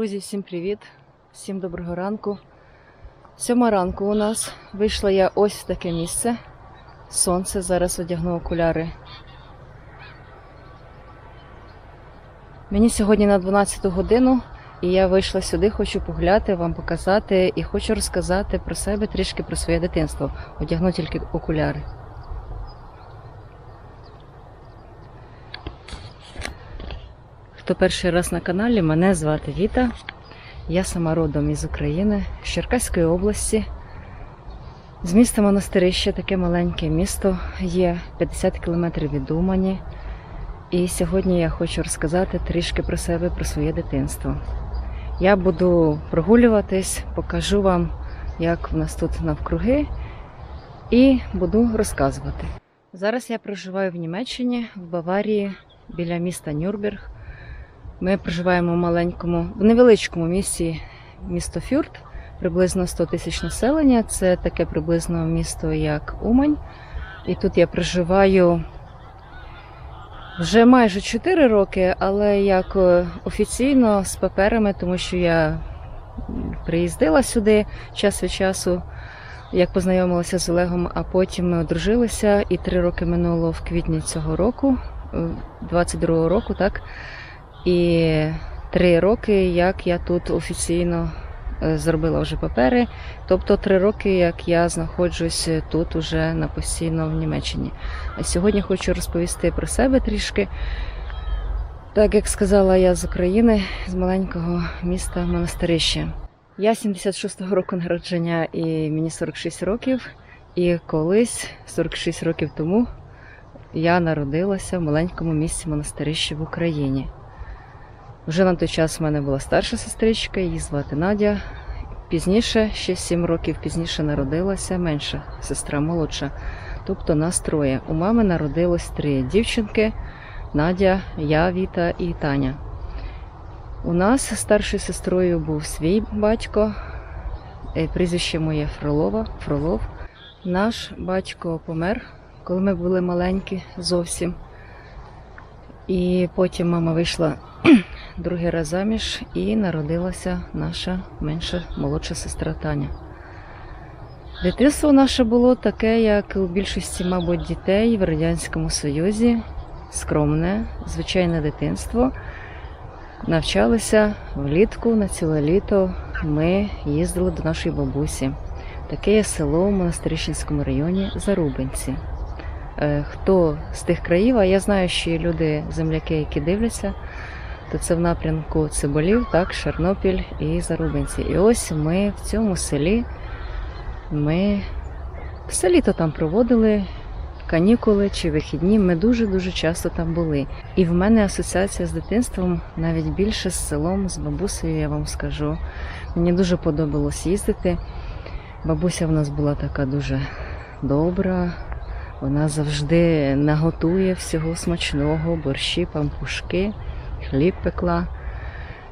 Друзі, всім привіт! Всім доброго ранку. Сьома ранку у нас. Вийшла я ось в таке місце. Сонце, зараз одягну окуляри. Мені сьогодні на 12 годину, і я вийшла сюди, хочу погуляти, вам показати і хочу розказати про себе трішки про своє дитинство. Одягну тільки окуляри. Хто перший раз на каналі, мене звати Віта. Я сама родом із України, з Черкаської області. З міста Монастирище, таке маленьке місто є 50 кілометрів від Умані. І сьогодні я хочу розказати трішки про себе, про своє дитинство. Я буду прогулюватись, покажу вам, як в нас тут навкруги, і буду розказувати. Зараз я проживаю в Німеччині, в Баварії, біля міста Нюрнберг. Ми проживаємо в маленькому, в невеличкому місті, місто Фюрт, приблизно 100 тисяч населення. Це таке приблизно місто, як Умань. І тут я проживаю вже майже 4 роки, але як е, офіційно з паперами, тому що я приїздила сюди час від часу, як познайомилася з Олегом, а потім ми одружилися, і 3 роки минуло в квітні цього року, 22-го року, так. І три роки, як я тут офіційно е, зробила вже папери. Тобто три роки, як я знаходжусь тут уже на постійно в Німеччині. А сьогодні хочу розповісти про себе трішки. Так як сказала я з України, з маленького міста Монастирище. Я 76-го року народження і мені 46 років. І колись, 46 років тому, я народилася в маленькому місті Монастирище в Україні. Вже на той час в мене була старша сестричка, її звати Надя. Пізніше, ще 7 років пізніше народилася менша сестра молодша. Тобто нас троє. У мами народилось три дівчинки: Надя, я, Віта і Таня. У нас старшою сестрою був свій батько, е, прізвище моє Фролова, Фролов. Наш батько помер, коли ми були маленькі зовсім. І потім мама вийшла другий раз заміж і народилася наша менша молодша сестра Таня. Дитинство наше було таке, як у більшості, мабуть, дітей в Радянському Союзі. Скромне, звичайне дитинство. Навчалися влітку на ціле літо. Ми їздили до нашої бабусі. Таке є село в Монастирищенському районі Зарубинці. Е, Хто з тих країв, а я знаю, що є люди, земляки, які дивляться, то це в напрямку Циболів, так, Шарнопіль і Зарубинці. І ось ми в цьому селі, ми все літо там проводили канікули чи вихідні. Ми дуже-дуже часто там були. І в мене асоціація з дитинством навіть більше з селом, з бабусею, я вам скажу. Мені дуже подобалось їздити. Бабуся в нас була така дуже добра. Вона завжди наготує всього смачного, борщі, пампушки, хліб пекла.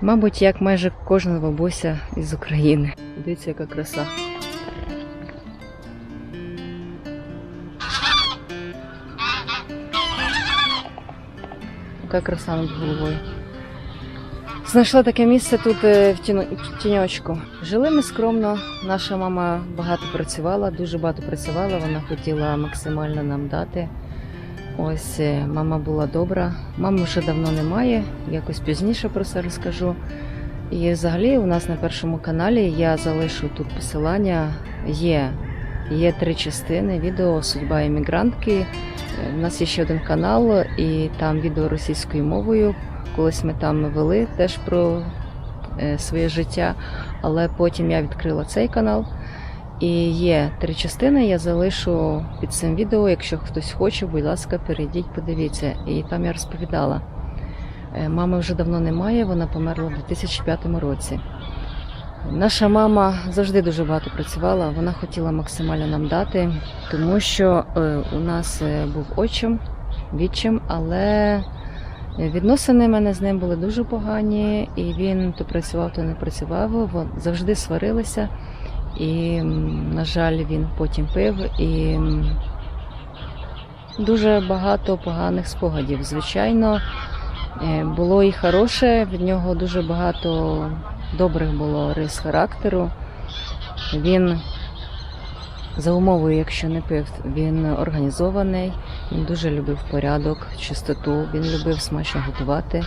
Мабуть, як майже кожна бабуся із України. Дивіться, яка краса. Яка краса над головою. Знайшла таке місце тут е, в тіньочку. Жили ми скромно. Наша мама багато працювала, дуже багато працювала. Вона хотіла максимально нам дати. Ось е, мама була добра. Мами вже давно немає. Якось пізніше про це розкажу. І взагалі у нас на першому каналі я залишу тут посилання. Є, є три частини відео Судьба емігрантки. Е, У нас є ще один канал, і там відео російською мовою. Колись ми там вели теж про е, своє життя, але потім я відкрила цей канал. І є три частини. Я залишу під цим відео. Якщо хтось хоче, будь ласка, перейдіть, подивіться. І там я розповідала. Е, Мами вже давно немає, вона померла в 2005 році. Наша мама завжди дуже багато працювала, вона хотіла максимально нам дати, тому що е, у нас е, був отчим, відчим, але відносини мене з ним були дуже погані, і він то працював, то не працював. Завжди сварилися. І, на жаль, він потім пив і дуже багато поганих спогадів. Звичайно, Е, Було і хороше, від нього дуже багато добрих було рис характеру. Він за умовою, якщо не пив, він організований, він дуже любив порядок, чистоту, він любив смачно готувати,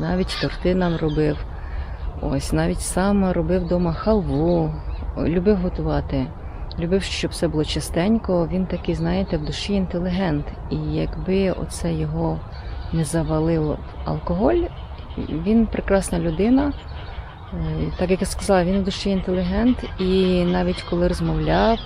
навіть торти нам робив. Ось навіть сам робив вдома халву, любив готувати, любив, щоб все було чистенько. Він такий, знаєте, в душі інтелігент. І якби оце його не завалило в алкоголь, він прекрасна людина. Е, Так як я сказала, він в душі інтелігент, і навіть коли розмовляв,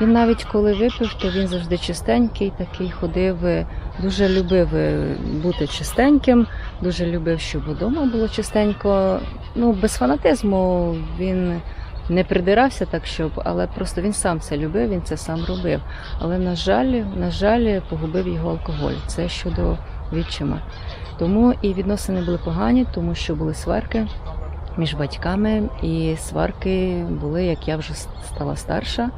він навіть коли випив, то він завжди чистенький, такий ходив, е, дуже любив е, бути чистеньким, дуже любив, щоб вдома було чистенько. Ну, без фанатизму він не придирався так, щоб, але просто він сам це любив, він це сам робив. Але, на жаль, на жаль, погубив його алкоголь. Це щодо відчима. Тому і відносини були погані, тому що були сварки між батьками, і сварки були, як я вже стала старша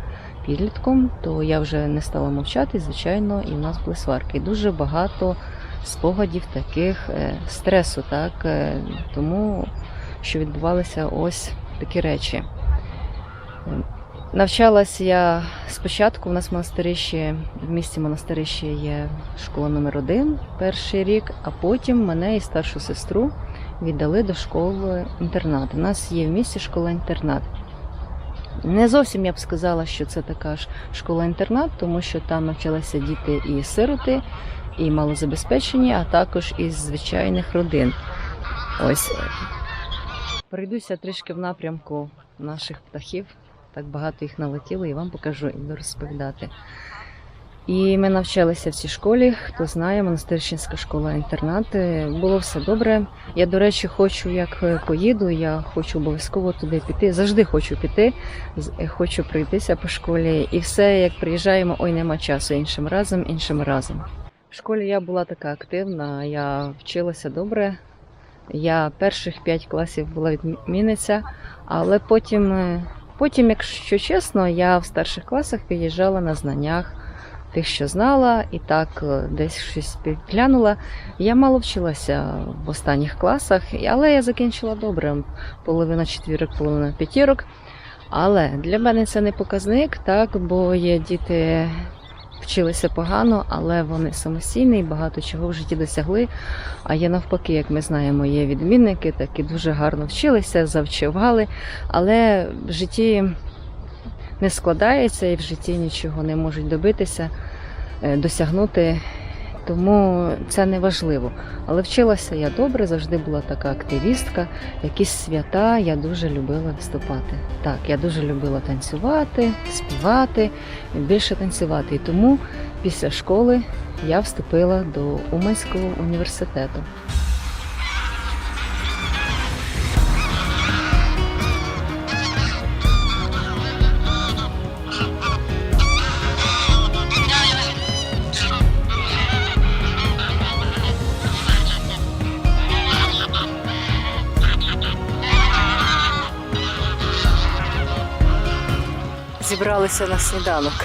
підлітком, то я вже не стала мовчати, звичайно, і в нас були сварки. Дуже багато спогадів таких е, стресу, так е, тому що відбувалися ось такі речі. Навчалась я спочатку. У нас в монастирищі, в місті монастирищі є школа номер один перший рік, а потім мене і старшу сестру віддали до школи інтернат. У нас є в місті школа-інтернат. Не зовсім я б сказала, що це така ж школа-інтернат, тому що там навчалися діти і сироти, і малозабезпечені, а також із звичайних родин. Ось пройдуся трішки в напрямку наших птахів. Так багато їх налетіло, і вам покажу і буду розповідати. І ми навчалися в цій школі. Хто знає, монастирщинська школа-інтернат. Е, Було все добре. Я, до речі, хочу, як е, поїду, я хочу обов'язково туди піти. Завжди хочу піти, е, хочу пройтися по школі. І все, як приїжджаємо, ой, нема часу іншим разом, іншим разом. В школі я була така активна, я вчилася добре. Я перших п'ять класів була відмінниця, але потім, потім, якщо чесно, я в старших класах під'їжджала на знаннях тих, що знала, і так е, десь щось підглянула. Я мало вчилася в останніх класах, але я закінчила добре. Половина четвірок, половина п'ятірок. Але для мене це не показник, так, бо є діти вчилися погано, але вони самостійні і багато чого в житті досягли. А є навпаки, як ми знаємо, є відмінники, такі дуже гарно вчилися, завчували, але в житті не складається і в житті нічого не можуть добитися, е, досягнути. Тому це не важливо. Але вчилася я добре, завжди була така активістка. Якісь свята я дуже любила виступати. Так, я дуже любила танцювати, співати, більше танцювати. І тому після школи я вступила до Уманського університету. Зібралися на сніданок.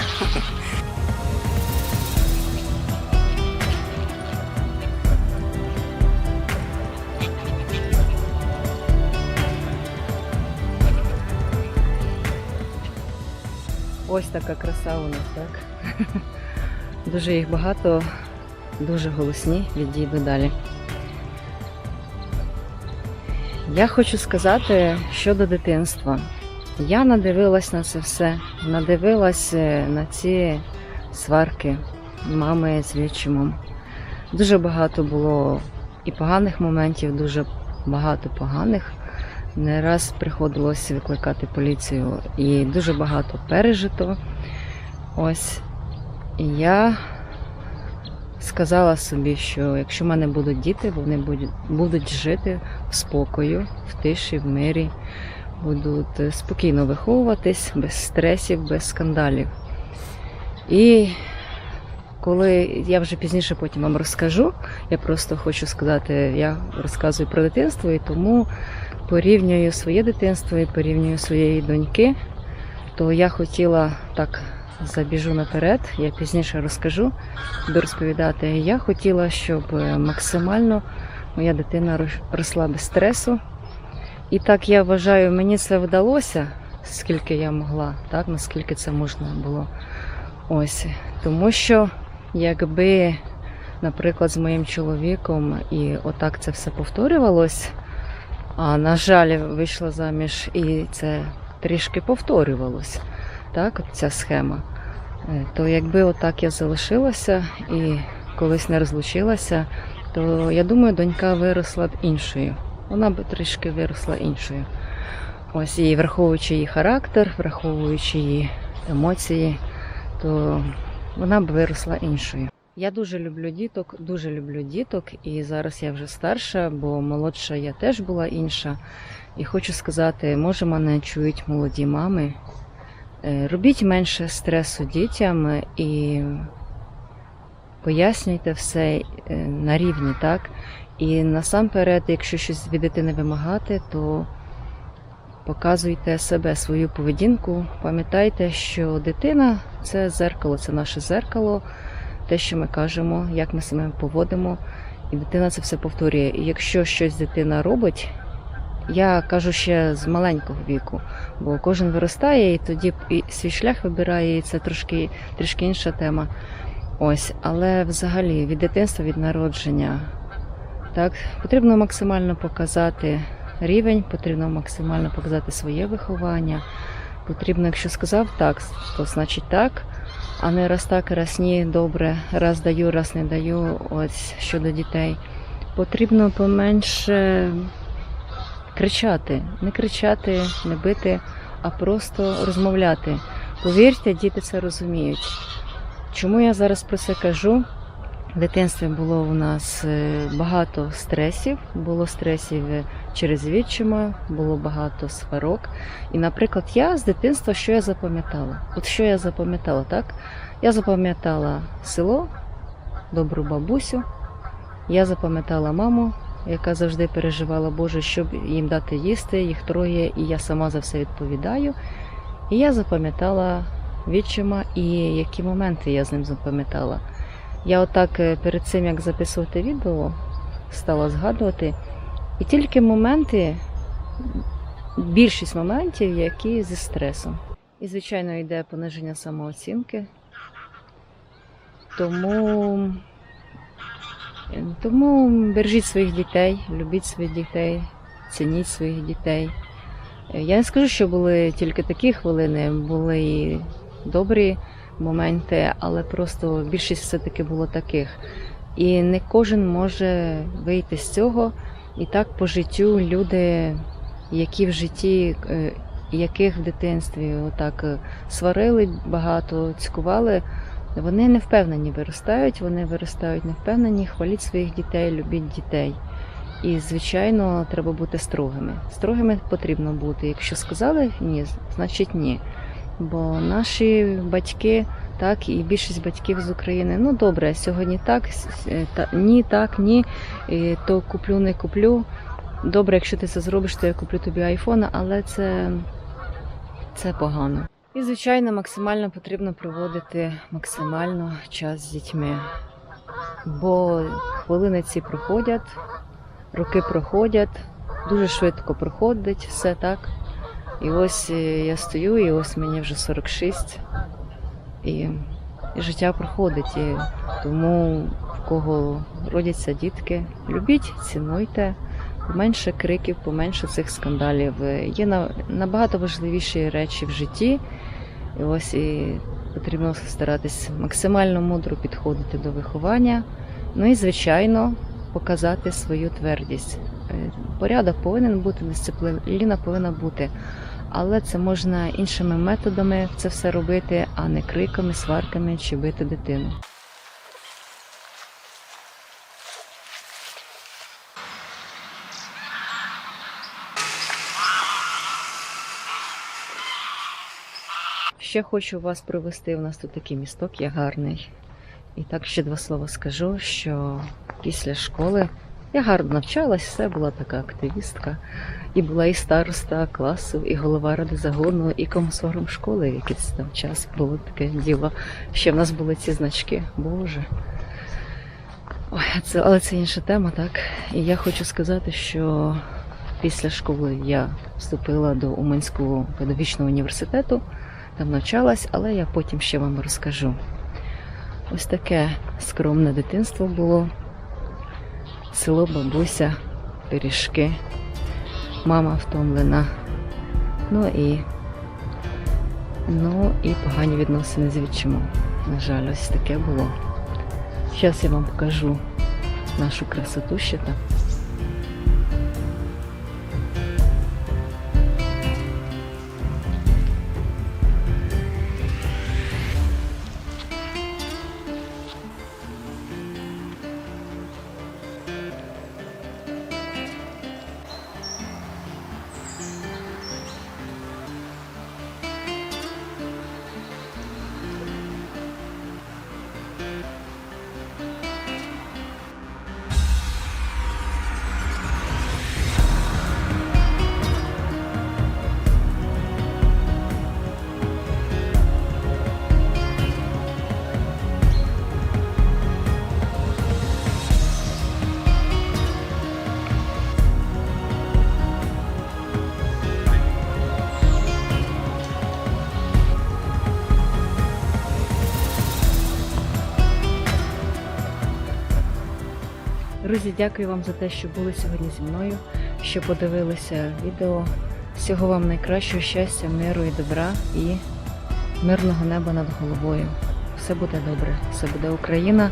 Ось така краса у нас, так? Дуже їх багато, дуже голосні, відійду далі. Я хочу сказати щодо дитинства. Я надивилась на це все, надивилась е, на ці сварки мами з відчимом. Дуже багато було і поганих моментів, дуже багато поганих. Не раз приходилось викликати поліцію і дуже багато пережито. Ось я сказала собі, що якщо в мене будуть діти, вони будуть жити в спокою, в тиші, в мирі, будуть спокійно виховуватись, без стресів, без скандалів. І коли я вже пізніше потім вам розкажу, я просто хочу сказати, я розказую про дитинство і тому порівнюю своє дитинство і порівнюю своєї доньки, то я хотіла так забіжу наперед, я пізніше розкажу, буду розповідати. Я хотіла, щоб е, максимально моя дитина росла без стресу. І так я вважаю, мені це вдалося, скільки я могла, так, наскільки це можна було. Ось. Тому що якби, наприклад, з моїм чоловіком і отак це все повторювалось, а на жаль, вийшла заміж і це трішки повторювалось, так, ця схема. Е, То якби отак я залишилася і колись не розлучилася, то я думаю, донька виросла б іншою. Вона б трішки виросла іншою. Ось і враховуючи її характер, враховуючи її емоції, то вона б виросла іншою. Я дуже люблю діток, дуже люблю діток, і зараз я вже старша, бо молодша я теж була інша. І хочу сказати, може мене чують молоді мами. Е, Робіть менше стресу дітям і пояснюйте все е, на рівні, так? І насамперед, якщо щось від дитини вимагати, то показуйте себе, свою поведінку. Пам'ятайте, що дитина це зеркало, це наше зеркало, те, що ми кажемо, як ми себе поводимо, і дитина це все повторює. І якщо щось дитина робить, я кажу ще з маленького віку, бо кожен виростає і тоді і свій шлях вибирає, і це трошки, трішки інша тема. Ось, але взагалі від дитинства, від народження, так, потрібно максимально показати рівень, потрібно максимально показати своє виховання. Потрібно, якщо сказав так, то значить так, а не раз так, раз ні, добре, раз даю, раз не даю. Ось щодо дітей. Потрібно поменше кричати, не кричати, не бити, а просто розмовляти. Повірте, діти це розуміють. Чому я зараз про це кажу? В дитинстві було у нас е, багато стресів, було стресів е, через відчима, було багато сварок. І, наприклад, я з дитинства що я запам'ятала? От що я запам'ятала, так? Я запам'ятала село, добру бабусю, я запам'ятала маму, яка завжди переживала, Боже, щоб їм дати їсти, їх троє, і я сама за все відповідаю. І я запам'ятала відчима і які моменти я з ним запам'ятала. Я отак е, перед цим, як записувати відео, стала згадувати. І тільки моменти, більшість моментів, які зі стресом. І, звичайно, йде пониження самооцінки. Тому, тому бережіть своїх дітей, любіть своїх дітей, цініть своїх дітей. Я не скажу, що були тільки такі хвилини, були і добрі моменти, але просто більшість все-таки було таких. І не кожен може вийти з цього. І так по життю люди, які в житті, е, яких в дитинстві отак е, сварили багато, цькували, вони не впевнені виростають, вони виростають не впевнені, хваліть своїх дітей, любіть дітей. І, звичайно, треба бути строгими. Строгими потрібно бути. Якщо сказали ні, значить ні. Бо наші батьки, так, і більшість батьків з України, ну добре, сьогодні так, с- та, ні, так, ні, то куплю, не куплю. Добре, якщо ти це зробиш, то я куплю тобі айфона, але це, це погано. І, звичайно, максимально потрібно проводити максимально час з дітьми. Бо хвилини ці проходять, роки проходять, дуже швидко проходить все так. І ось е, я стою, і ось мені вже 46, і, і життя проходить. І тому в кого родяться дітки, любіть, цінуйте, поменше криків, поменше цих скандалів. Є на, набагато важливіші речі в житті. І ось і потрібно старатись максимально мудро підходити до виховання. Ну і, звичайно, показати свою твердість. Е, Порядок повинен бути, дисципліна повинна бути. Але це можна іншими методами це все робити, а не криками, сварками чи бити дитину. Ще хочу вас провести. У нас тут такий місток є гарний. І так ще два слова скажу, що після школи я гарно навчалась, все була така активістка. І була і староста класу, і голова ради загону, і комсором школи в якийсь там час було таке діло. Ще в нас були ці значки. Боже. Ой, це, але це інша тема, так? І я хочу сказати, що після школи я вступила до Уманського педагогічного університету, там навчалась, але я потім ще вам розкажу. Ось таке скромне дитинство було. Село бабуся, пиріжки, мама втомлена. Ну і, ну і погані відносини з відчимом. На жаль, ось таке було. Зараз я вам покажу нашу красоту ще там. Друзі, дякую вам за те, що були сьогодні зі мною, що подивилися відео. Всього вам найкращого щастя, миру і добра і мирного неба над головою. Все буде добре, все буде Україна.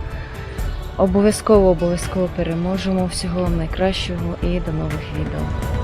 Обов'язково, обов'язково переможемо. Всього вам найкращого і до нових відео.